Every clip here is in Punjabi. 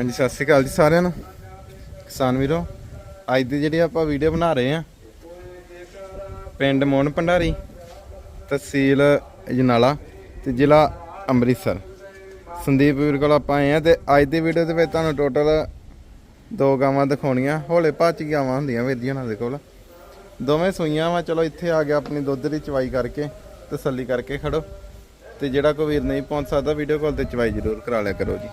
ਹਾਂਜੀ, ਸਤਿ ਸ਼੍ਰੀ ਅਕਾਲ ਜੀ ਸਾਰਿਆਂ ਨੂੰ। ਕਿਸਾਨ ਵੀਰੋ, ਅੱਜ ਦੀ ਜਿਹੜੀ ਆਪਾਂ ਵੀਡੀਓ ਬਣਾ ਰਹੇ ਆ ਪਿੰਡ ਮੋਹਨ ਭੰਡਾਰੀ, ਤਹਿਸੀਲ ਜਨਾਲਾ ਤੇ ਜ਼ਿਲ੍ਹਾ ਅੰਮ੍ਰਿਤਸਰ। ਸੰਦੀਪ ਵੀਰ ਕੋਲ ਆਪਾਂ ਆਏ ਆ ਤੇ ਅੱਜ ਦੀ ਵੀਡੀਓ ਦੇ ਵਿੱਚ ਤੁਹਾਨੂੰ ਟੋਟਲ ਦੋ ਗਾਵਾਂ ਦਿਖਾਉਣੀਆਂ। ਹੌਲੇ ਭਾਚੀ ਗਾਵਾਂ ਹੁੰਦੀਆਂ ਵੀਰ ਜੀ ਉਹਨਾਂ ਦੇ ਕੋਲ। ਦੋਵੇਂ ਸੂਈਆਂ ਵਾ, ਚਲੋ ਇੱਥੇ ਆ ਗਿਆ ਆਪਣੀ ਦੁੱਧ ਦੀ ਚਵਾਈ ਕਰਕੇ ਤਸੱਲੀ ਕਰਕੇ ਖੜੋ। ਤੇ ਜਿਹੜਾ ਕੋਈ ਵੀਰ ਨਹੀਂ ਪਹੁੰਚ ਸਕਦਾ ਵੀਡੀਓ ਕਾਲ ਤੇ ਚਵਾਈ ਜ਼ਰੂਰ ਕਰਾ ਲਿਆ ਕਰੋ ਜੀ।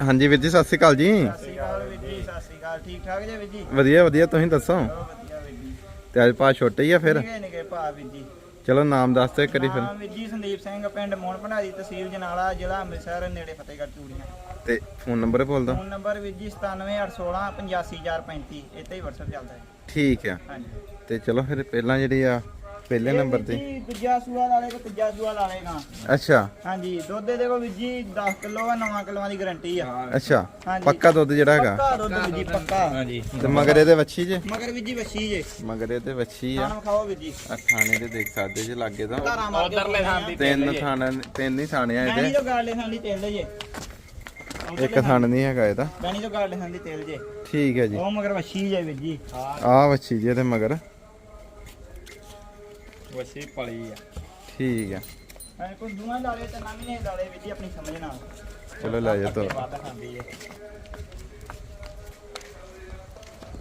ਹਾਂਜੀ ਵੀਰ ਜੀ ਸਤਿ ਸ਼੍ਰੀ ਅਕਾਲ ਜੀ। ਸਤਿ ਸ਼੍ਰੀ ਅਕਾਲ ਵੀਰ ਜੀ ਸਤਿ ਸ਼੍ਰੀ ਅਕਾਲ ਠੀਕ ਠਾਕ ਜੇ ਵੀਰ ਜੀ ਵਧੀਆ ਵਧੀਆ ਤੁਸੀਂ ਦੱਸੋ? ਵਧੀਆ ਵੀਰ ਜੀ ਤੇ ਅੱਜ ਪਾ ਛੋਟੇ ਹੀ ਆ ਫਿਰ? ਨਿਕੇ ਨਿਕੇ ਭਾ ਵੀਰ ਜੀ। ਚਲੋ ਨਾਮ ਦੱਸ ਤੇ ਕਰੀ ਫਿਰ। ਨਾਮ ਵੀਰ ਜੀ ਸੰਦੀਪ ਸਿੰਘ ਪਿੰਡ ਮੋਹਨ ਭੰਡਾਰੀ ਤਹਿਸੀਲ ਜਨਾਲਾ ਜ਼ਿਲ੍ਹਾ ਅੰਮ੍ਰਿਤਸਰ ਨੇੜੇ ਫਤਿਹਗੜ੍ਹ ਚੂੜੀਆਂ। ਤੇ ਫੋਨ ਨੰਬਰ ਬੋਲ ਦੋ ਫੋਨ ਨੰਬਰ ਵੀਰ ਜੀ 97816 85035 ਇੱਥੇ ਹੀ WhatsApp ਚੱਲਦਾ ਹੈ। ਠੀਕ ਆ। ਹਾਂਜੀ। ਤੇ ਚਲੋ ਫਿਰ ਪਹਿਲਾਂ ਜਿਹੜੀ ਆ ਪਹਿਲੇ ਇਹ ਨੰਬਰ ਵੀਰ ਤੇ ਜੀ ਦੂਜਾ ਸੂਆ ਲਾਲੇ ਕੋ ਤੀਜਾ ਸੂਆ ਲਾਲੇਗਾ ਅੱਛਾ। ਹਾਂਜੀ ਦੁੱਧ ਦੇ ਦੇਖੋ ਵੀਰ ਜੀ 10 ਕਿਲੋ ਆ 9 ਕਿਲੋਆਂ ਦੀ ਗਾਰੰਟੀ ਆ। ਅੱਛਾ ਹਾਂਜੀ। ਪੱਕਾ ਦੁੱਧ ਜਿਹੜਾ ਹੈਗਾ? ਪੱਕਾ ਦੁੱਧ ਵੀਰ ਜੀ ਪੱਕਾ। ਹਾਂਜੀ। ਤੇ ਮਗਰ ਇਹਦੇ ਵੱਛੀ ਜੇ? ਮਗਰ ਵੀਰ ਜੀ ਵਸੀ ਜੇ। ਮਗਰ ਇਹਦੇ ਵੱਛੀ ਆ। ਖਾਣ ਖਾਓ ਵੀਰ ਜੀ। ਆ ਥਾਣੇ ਦੇ ਦੇਖ ਸਕਦੇ ਜੇ ਲੱਗੇ ਤਾਂ। ਧਾਰਾਂ ਮਾਰ ਕੇ ਉਧਰਲੇ ਥਾਂ ਦੀ ਤਿੰਨ ਥਾਣੇ ਤਿੰਨ ਹੀ ਥਾਣੇ ਆ ਬੈਣੀ ਇਹਦੇ ਤੋਂ ਗਾੜਲੇ ਥਾਂ ਦੀ ਤੇਲ ਜੇ। ਇੱਕ ਥਾਣ ਨਹੀਂ ਹੈਗਾ ਇਹਦਾ ਬੈਣੀ ਤੋਂ ਗਾੜਲੇ ਥਾਂ ਦੀ ਤੇਲ ਜੇ। ਠੀਕ ਹੈ ਜੀ। ਉਹ ਮਗਰ ਵਸੀ ਜੇ ਵੀਰ ਜੀ। ਆ ਵੱਛੀ ਜੇ ਤੇ ਮਗਰ। ਵਸੀ ਪਲੀ ਆ। ਠੀਕ ਆ। ਐ ਕੋਈ ਦੂਣਾ ਲਾਲੇ ਤੇ ਨਾ ਵੀ ਨਹੀਂ ਲਾਲੇ ਵੀਰ ਜੀ ਆਪਣੀ ਸਮਝ ਨਾਲ। ਚਲੋ ਲੈ ਜਾ ਤੋ। ਵਾਦਾ ਖਾਂਦੀ ਏ।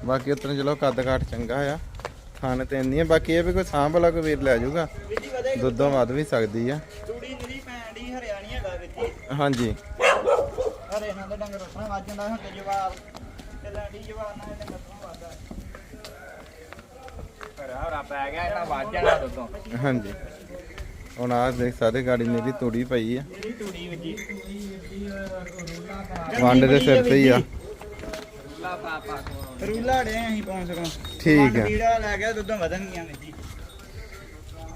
ਬਾਕੀ ਉਤਨ ਚਲੋ ਕੱਦ ਕਾਠ ਚੰਗਾ ਆ। ਥਾਣੇ ਤੇ ਇੰਨੀ ਆ ਬਾਕੀ ਇਹ ਵੀ ਕੋਈ ਸਾਂਭ ਵਾਲਾ ਕੋਈ ਵੀਰ ਲੈ ਜਾਊਗਾ। ਦੁੱਧੋਂ ਵੱਧ ਵੀ ਸਕਦੀ ਆ। ਤੂੜੀ ਨਿਰੀ ਹਰਿਆਣੀ ਹੈਗਾ ਹਾਂਜੀ। ਹਰੇ ਨਾਲ ਦੇ ਡੰਗਰ ਉੱਠਣਾ ਵੱਜ ਜਾਂਦਾ ਹੁਣ ਤੇ ਜਵਾਰ ਤੇ ਲਾਡੀ ਜਵਾਰ ਨਾਲ ਡੰਗਰ ਤੋਂ ਵਾਦਾ ਘਰਾ ਹਰਾ ਪੈ ਗਿਆ ਇਹਨਾਂ ਵੱਜ ਜਾਣਾ ਦੁੱਧੋਂ ਹਾਂਜੀ। ਹੁਣ ਆ ਦੇਖ ਸਾਰੇ ਗਾੜੀ ਮੇਰੀ ਤੋੜੀ ਪਈ ਆ। ਮੇਰੀ ਤੂੜੀ ਵੰਡ ਦੇ ਸਿਰ ਤੇ ਹੀ ਆ। ਲਾ ਪਾ ਪਾ ਰੂਲਾ ੜੇ ਅਸੀਂ ਪਹੁੰਚ ਸਕੋ ਠੀਕ ਆ। ਕੀੜਾ ਲੈ ਗਿਆ ਦੁੱਧੋਂ ਵਧਣਗੀਆਂ ਵੀਰ ਜੀ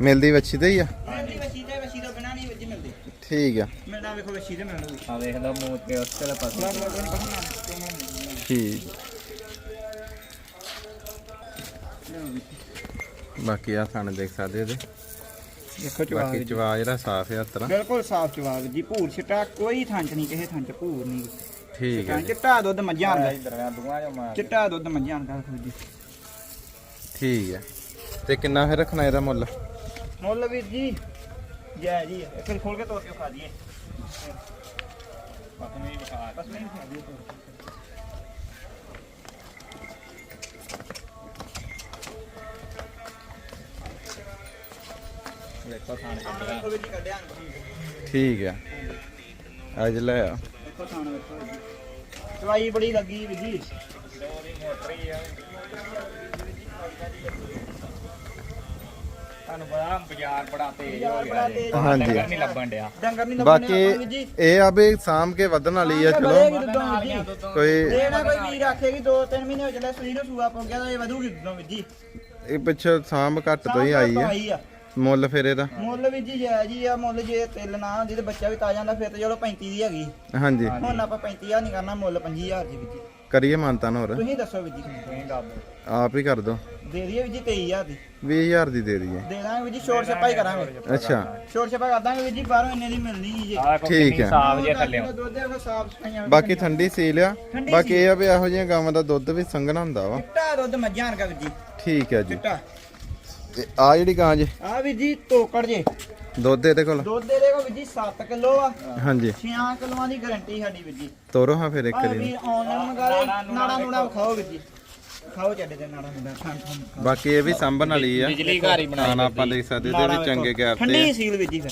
ਮਿਲਦੀ। ਵੱਛੀ ਤੇ ਹੀ ਆ? ਮਿਲਦੀ ਵਸੀ ਤੇ ਵਸੀ ਤੋਂ ਬਿਨਾ ਨਹੀਂ ਵੀਰ ਜੀ ਮਿਲਦੀ। ਠੀਕ ਆ। ਮਿਲਣਾ ਵੇਖੋ ਵਸੀ ਤੇ ਮਿਲ ਲੂਗੀ। ਆ ਵੇਖ ਲਓ ਮੂੰਹ ਤੇ ਉਸ ਤੇ ਪਖਣਾ ਠੀਕ। ਬਾਕੀ ਆ ਥਾਣੇ ਦੇਖ ਸਕਦੇ ਇਹਦੇ। ਦੇਖੋ ਬਾਕੀ ਚਵਾ ਜਿਹੜਾ ਸਾਫ਼ ਆ ਤਰਾ ਬਿਲਕੁਲ ਸਾਫ਼ ਜਵਾਬ ਜੀ। ਭੂਰ ਛਟਾ ਕੋਈ ਥੰਚ ਨਹੀਂ ਕਿਸੇ ਥੰਚ ਭੂਰ ਨਹੀਂ। ਠੀਕ ਹੈ ਜੀ, ਚਿੱਟਾ ਦੁੱਧ ਮੱਝਾਂ ਦਾ। ਚਿੱਟਾ ਦੁੱਧ ਮੱਝਾਂ ਦਾ ਜੀ। ਠੀਕ ਹੈ। ਤੇ ਕਿੰਨਾ ਫਿਰ ਰੱਖਣਾ ਇਹਦਾ ਮੁੱਲ? ਮੁੱਲ ਵੀਰ ਜੀ ਜੈ ਜੀ। ਫਿਰ ਖੋਲ ਕੇ ਤੋੜ ਕੇ ਖਾ ਦਈਏ ਪਤਾ ਨਹੀਂ ਵਿਖਾ ਬਸ ਨਹੀਂ ਖਾ ਦਈਏ ਤੋੜ ਕੇ। ਥਾਣ ਕੱਢਿਆ ਜੀ ਕੱਢਿਆ। ਠੀਕ ਹੈ ਅੱਜ ਲੈ ਆ। ਥਾਣ ਵੇਖੋ ਦਵਾਈ ਬੜੀ ਲੱਗੀ ਵੀਰ ਜੀ। ਆ ਤੁਹਾਨੂੰ ਪਤਾ ਬਾਜ਼ਾਰ ਬੜਾ ਤੇਜ਼ ਹੋ ਗਿਆ ਜੀ। ਹਾਂਜੀ। ਡੰਗਰ ਨਹੀਂ ਲੱਭਣ ਡਿਆ। ਡੰਗਰ ਨਹੀਂ ਲੱਭਣੇ ਬਾਕੀ ਇਹ ਆ ਵੀ ਸਾਂਭ ਕੇ ਵਧਣ ਵਾਲੀ ਆ ਚਲੋ। ਕੋਈ ਨਾ ਕੋਈ ਵੀਰ ਆਖੇ ਕਿ 2-3 ਮਹੀਨੇ ਹੋ ਸਰੀਰ ਨੂੰ ਸੂਆ ਪੋ ਗਿਆ ਤਾਂ ਇਹ ਵਧੂਗੀ ਦੁੱਧੋਂ ਵੀਰ ਜੀ। ਇਹ ਪਿੱਛੇ ਸਾਂਭ ਘੱਟ ਤੋਂ ਹੀ ਆਈ ਆ। ਆਈ ਆ। ਮੁੱਲ ਫਿਰ ਇਹਦਾ? ਮੁੱਲ ਵੀ ਜੀ ਜੈ ਜੀ ਆ ਮੁੱਲ ਜੇ ਤਿਲ ਨਾ ਹੁੰਦੀ ਤੇ ਬੱਚਾ ਵੀ ਤਾਜ਼ਾ ਹੁੰਦਾ ਫਿਰ ਤੇ ਚਲੋ 35 ਦੀ ਹੈਗੀ। ਹਾਂਜੀ। ਹੁਣ ਆਪਾਂ 35000 ਨਹੀਂ ਕਰਨਾ ਮੁੱਲ 25000 ਜੀ ਵੀ ਜੀ। ਕਰੀਏ ਮਾਨਤਾ ਹੋਰ? ਤੁਸੀਂ ਦੱਸੋ ਵੀ ਜੀ। ਤੁਸੀਂ ਦੱਬ ਆਪ ਹੀ ਕਰ ਦੋ। ਦੇ ਦਈਏ ਵੀ ਜੀ 23000 ਦੀ। 20000 ਦੀ ਦੇ ਦਈਏ। ਦੇ ਦਾਂਗੇ ਵੀ ਜੀ ਸ਼ੋਰ ਛਪਾਈ ਕਰਾਂਗੇ। ਅੱਛਾ। ਸ਼ੋਰ ਛਪਾ ਕਰ ਦਾਂਗੇ ਵੀ ਜੀ ਬਾਹਰੋਂ ਇੰਨੇ ਦੀ ਮਿਲਣੀ ਜੀ ਠੀਕ ਹੈ। ਸਾਫ਼ ਜੇ ਥੱਲੇ ਦੁੱਧ ਦੇ ਸਾਫ਼ ਸਫਾਈਆਂ ਬਾਕੀ ਠੰਡੀ ਸੀਲ ਆ। ਠੰਡੀ ਬਾਕੀ ਇਹ ਆ ਵੀ ਇਹੋ ਜਿਹੀਆਂ ਗਾਵਾਂ ਦਾ ਦੁੱਧ ਵੀ ਸੰਘਣਾ ਹੁੰਦਾ ਵਾ। ਚਿੱਟਾ ਦੁੱਧ ਮੱਝਾਂ ਵਰਗਾ ਵੀ ਜੀ। ਠੀਕ ਹੈ ਜੀ। ਚਿੱਟਾ। ਤੇ ਆ ਜਿਹੜੀ ਗਾਂ ਜੇ? ਆ ਵੀ ਜੀ ਤੋਕੜ ਜੇ। ਦੁੱਧ ਇਹਦੇ ਕੋਲ? ਦੁੱਧ ਦੇ ਦੇਖੋ ਵੀ ਜੀ 7 ਕਿਲੋ ਆ। ਹਾਂਜੀ। 6 ਕਿਲੋਆਂ ਦੀ ਗਾਰੰਟੀ ਸਾਡੀ ਵੀ ਜੀ। ਤੋਰੋ ਹਾਂ ਫਿਰ ਇੱਕ ਵਾਰੀ। ਵੀ ਆਨਲਾਈਨ ਮੰਗਾ ਲਓ ਨਾੜਾ ਨੂੜਾ ਖਾਓ ਵੀ ਜੀ। ਖਾਓ ਚੱਡੇ ਦੇ ਨਾੜਾ ਨੂੜਾ ਖਾਣ ਖਾਣ ਬਾਕੀ ਇਹ ਵੀ ਸਾਂਭਣ ਵਾਲੀ ਆ। ਬਿਜਲੀ ਘਰ ਹੀ ਬਣਾਈ ਆਪਾਂ ਦੇਖ ਸਕਦੇ ਇਹਦੇ ਵੀ ਚੰਗੇ ਗੈਪ ਤੇ ਠੰਡੀ ਸੀਲ ਵੀ ਜੀ ਫਿਰ।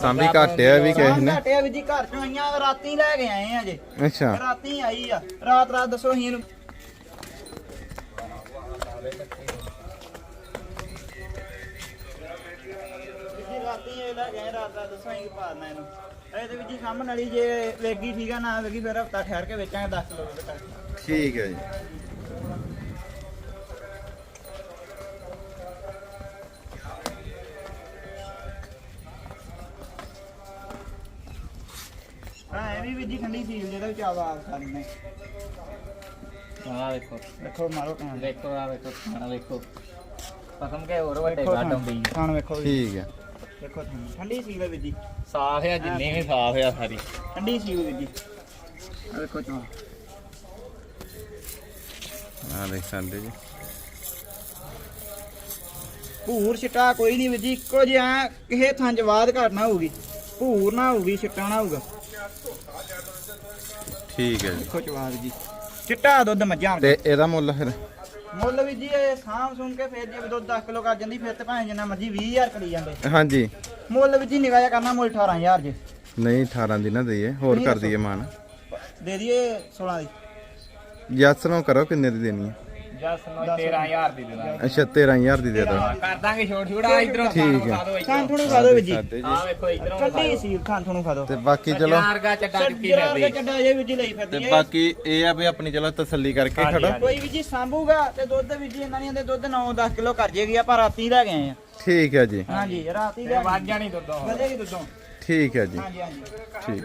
ਸਾਂਭੀ ਘਟਿਆ ਵੀ ਕਿਸੇ ਨੇ। ਘਟਿਆ ਵੀ ਜੀ ਘਰ ਚੋਂ ਆਈਆਂ ਰਾਤੀ ਲੈ ਕੇ ਆਏ ਆ ਜੇ। ਅੱਛਾ। ਰਾਤੀ ਆਈ ਆ। ਰਾਤ ਰਾਤ ਦੱਸੋ ਅਸੀਂ ਇਹਨੂੰ। ਰਾਤੀ ਇਹ ਲੈ ਗਏ ਰਾਤ ਰਾਤ ਦੱਸੋ ਅਸੀਂ ਪਾਣਾ ਇਹਨੂੰ। ਇਹਦੇ ਵਿੱਚ ਜੀ ਸਾਹਮਣ ਵਾਲੀ ਜੇ ਵੇਗੀ ਠੀਕ ਆ ਨਾ ਵੇਗੀ ਫਿਰ ਹਫਤਾ ਠਹਿਰ ਕੇ ਵੇਚਾਂਗੇ 10 ਕਿਲੋ ਦੇ ਤੱਕ ਠੀਕ ਹੈ ਜੀ। ਹਾਂ ਇਹ ਵੀ ਵੀ ਜੀ ਠੰਡੀ ਸੀਲ ਜਿਹਦਾ ਵਿੱਚ ਆਵਾ ਆ ਸਕਦੇ ਆ। ਵੇਖੋ ਦੇਖੋ। ਮਾਰੋ ਟਾਂ ਵੇਖੋ ਆ ਵੇਖੋ ਖਾਣਾ ਵੇਖੋ ਪਸਮ ਕੇ ਹੋਰ ਵੱਡੇ ਦੇਖੋ ਗੱਡ ਹੁੰਦੀ ਖਾਣ ਵੇਖੋ ਵੀ ਠੀਕ ਹੈ। ਦੇਖੋ ਥਾਣ। ਠੰਡੀ ਸੀਲ ਹੈ ਵੀ ਜੀ। ਸਾਫ਼ ਆ ਜਿੰਨੀ ਵੀ ਸਾਫ਼ ਆ ਸਾਰੀ। ਠੰਡੀ ਸੀਲ ਵੀ ਜੀ। ਆ ਵੇਖੋ ਚੋ ਆ ਦੇਖ ਸਕਦੇ ਜੀ। ਭੂਰ ਛਿੱਟਾ ਕੋਈ ਨਹੀਂ ਵੀਰ ਜੀ ਇੱਕੋ ਜਿਹਾ ਕਿਸੇ ਥਾਂ ਚ ਬਾਦ ਘਟ ਨਾ ਹੋਊਗੀ। ਭੂਰ ਨਾ ਹੋਊਗੀ ਛਿੱਟਾ ਨਾ ਹੋਊਗਾ। ਠੀਕ ਹੈ ਜੀ। ਵੇਖੋ ਚਵਾਦ ਜੀ। ਚਿੱਟਾ ਦੁੱਧ ਮੱਝਾਂ ਦਾ। ਤੇ ਇਹਦਾ ਮੁੱਲ ਫਿਰ? ਮੁੱਲ ਵੀ ਜੀ ਇਹ ਸਾਂਭ ਸੁਣ ਕੇ ਫਿਰ ਜੇ ਦੁੱਧ 10 ਕਿਲੋ ਕਰ ਜਾਂਦੀ ਫਿਰ ਤੇ ਭਾਵੇਂ ਜਿੰਨਾ ਮਰਜ਼ੀ 20000 ਕਰੀ ਜਾਂਦੇ। ਹਾਂਜੀ। ਮੁੱਲ ਵੀ ਜੀ ਨਿਗਾਹ ਜਿਹਾ ਕਰਨਾ ਮੁੱਲ 18000 ਜੇ। ਨਹੀਂ 18 ਦੀ ਨਾ ਦਈਏ ਹੋਰ ਕਰ। ਦਈਏ ਮਾਨ। ਦੇ ਦਈਏ 16 ਦੀ। ਨੂੰ ਕਰੋ ਕਿੰਨੇ ਦੀ ਦੇਣੀ ਹੈ? ਜਸ ਨੂੰ 13000 ਦੀ ਦੇ ਦਾਂਗੇ ਅੱਛਾ 13000 ਦੀ ਦੇ ਦੋ। ਕਰ ਦਾਂਗੇ ਛੋਟ ਛੋੜਾ ਇਧਰੋਂ ਠੀਕ ਹੈ। ਖਾਂ ਤੁਹਾਨੂੰ ਖਾ ਦੋ ਵੀਰ ਜੀ। ਆ ਵੇਖੋ ਇਧਰੋਂ ਕੱਢੀ ਸੀ ਖਾਂ ਤੁਹਾਨੂੰ ਖਾ ਦੋ। ਤੇ ਬਾਕੀ ਚਲੋ। ਚਾਰ ਚੱਡਾ ਚੁੱਕੀ ਜਰਾ ਫਿਰਦੀ ਚੱਡਾ ਜੇ ਵੀਰ ਜੀ ਲਈ ਫਿਰਦੀ ਤੇ ਹੈ। ਬਾਕੀ ਇਹ ਆ ਵੀ ਆਪਣੀ ਚਲੋ ਤਸੱਲੀ ਕਰਕੇ ਖੜੋ। ਕੋਈ ਵੀ ਜੀ ਸਾਂਭੂਗਾ ਤੇ ਦੁੱਧ ਵੀ ਜੀ ਇਹਨਾਂ ਦੇ ਦੁੱਧ 9-10 ਕਿਲੋ ਕਰ ਜੇਗੀ ਆਪਾਂ ਰਾਤੀ ਲੈ ਗਏ ਆ। ਠੀਕ ਹੈ ਜੀ। ਹਾਂਜੀ ਰਾਤੀ ਲੈ ਵੱਜ ਜਾਣੀ ਦੁੱਧੋਂ ਵਧੇਗੀ ਦੁੱਧੋਂ ਠੀਕ ਹੈ ਜੀ। ਹਾਂਜੀ ਹਾਂਜੀ। ਠੀਕ।